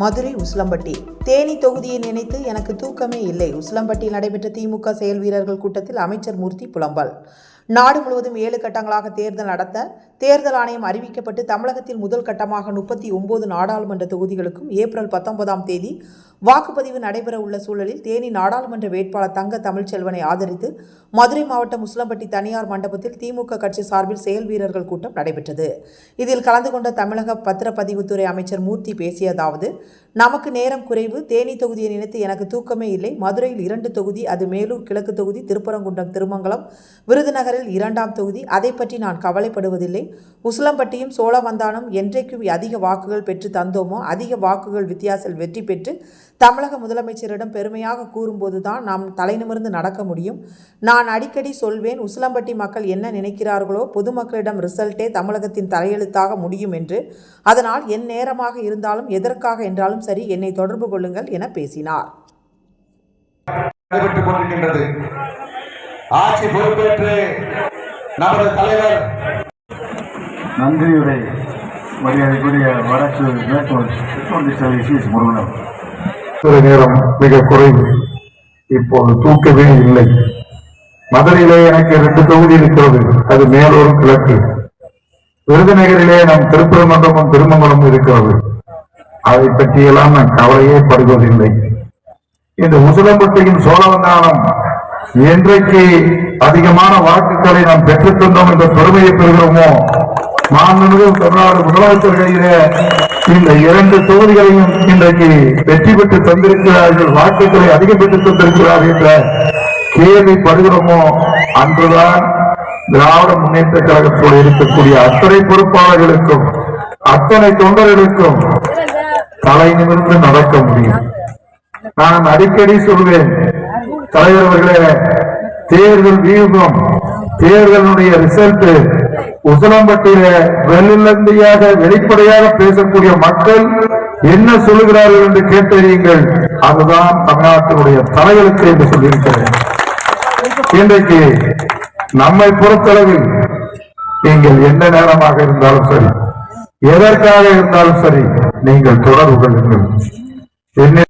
மதுரை உசிலம்பட்டி. தேனி தொகுதியை நினைத்து எனக்கு தூக்கமே இல்லை. உசிலம்பட்டியில் நடைபெற்ற திமுக செயல் வீரர்கள் கூட்டத்தில் அமைச்சர் மூர்த்தி புலம்பல். நாடு முழுவதும் ஏழு கட்டங்களாக தேர்தல் நடத்த தேர்தல் ஆணையம் அறிவிக்கப்பட்டு தமிழகத்தில் முதல் கட்டமாக முப்பத்தி ஒன்பது நாடாளுமன்ற தொகுதிகளுக்கும் ஏப்ரல் பத்தொன்பதாம் தேதி வாக்குப்பதிவு நடைபெற உள்ள சூழலில் தேனி நாடாளுமன்ற வேட்பாளர் தங்க தமிழ்ச்செல்வனை ஆதரித்து மதுரை மாவட்டம் முஸ்லம்பட்டி தனியார் மண்டபத்தில் திமுக கட்சி சார்பில் செயல் வீரர்கள் கூட்டம் நடைபெற்றது. இதில் கலந்து கொண்ட தமிழக பத்திரப்பதிவுத்துறை அமைச்சர் மூர்த்தி பேசியதாவது நமக்கு நேரம் குறைவு. தேனி தொகுதியை நினைத்து எனக்கு தூக்கமே இல்லை. மதுரையில் இரண்டு தொகுதி அது மேலூர் கிழக்கு தொகுதி திருப்பரங்குன்றம் திருமங்கலம். விருதுநகரில் இரண்டாம் தொகுதி. அதை பற்றி நான் கவலைப்படுவதில்லை. உசிலம்பட்டியும் சோழவந்தானம் என்றைக்கும் அதிக வாக்குகள் பெற்று தந்தோமோ அதிக வாக்குகள் வித்தியாசத்தில் வெற்றி பெற்று தமிழக முதலமைச்சரிடம் பெருமையாக கூறும்போதுதான் நாம் தலைநிமிர்ந்து நடக்க முடியும். நான் அடிக்கடி சொல்வேன் உசிலம்பட்டி மக்கள் என்ன நினைக்கிறார்களோ பொதுமக்களிடம் ரிசல்ட்டே தமிழகத்தின் தலையெழுத்தாக முடியும் என்று. அதனால் என் நேரமாக இருந்தாலும் எதற்காக என்றாலும் சரி என்னை தொடர்பு கொள்ளுங்கள் என பேசினார். ஆட்சி பொறுப்பேற்று நமது தலைவர் நன்றியுரை மரியாதைக்குரிய வடக்கு சர்வீஸ் முருகனம் சில நேரம் மிக குறைவு. இப்போது தூக்கவே இல்லை. மதுரையிலே எனக்கு ரெண்டு தொகுதி இருக்கிறது. அது மேலூர் கிழக்கு. விருதுநகரிலே நம் திருப்பரங்குன்றமும் திருமங்கலமும் இருக்கிறது. அதை பற்றியெல்லாம் நான் கவலையே படுவதில்லை. இந்த உசிலம்பட்டியின் சோழவந்தானம் என்றைக்கு அதிகமான வாக்குகளை நாம் பெற்றுத் தந்தோம் என்ற பெருமையை பெறுகிறோமோ மாண்புமிகு தமிழ்நாடு முதலமைச்சர் இந்த இரண்டு தொகுதிகளையும் இன்றைக்கு வெற்றி பெற்று தந்திருக்கிறார்கள் வாக்குகளை அதிகம் பெற்று தந்திருக்கிறார்கள் என்ற கேள்விப்படுகிறோமோ அன்றுதான் திராவிட முன்னேற்ற கழகத்தோடு இருக்கக்கூடிய அத்தனை பொறுப்பாளர்களுக்கும் அத்தனை தொண்டர்களுக்கும் தலை நிமிர்ந்து நடக்க முடியும். நான் அடிக்கடி சொல்வேன் தலைவர் அவர்களே தேர்தல் வியூகம் தேர்தலுடைய ரிசல்ட் உசலம்பட்டியில வெள்ளிலந்தியாக வெளிப்படையாக பேசக்கூடிய மக்கள் என்ன சொல்லுகிறார்கள் என்று கேட்டறியுங்கள். அதுதான் தமிழ்நாட்டினுடைய தலைகளுக்கு என்று சொல்லியிருக்கிறேன். இன்றைக்கு நம்மை பொறுத்தளவில் நீங்கள் எந்த நேரமாக இருந்தாலும் சரி எதற்காக இருந்தாலும் சரி நீங்கள் தொடர்பு கொள்ளுங்கள். என்ன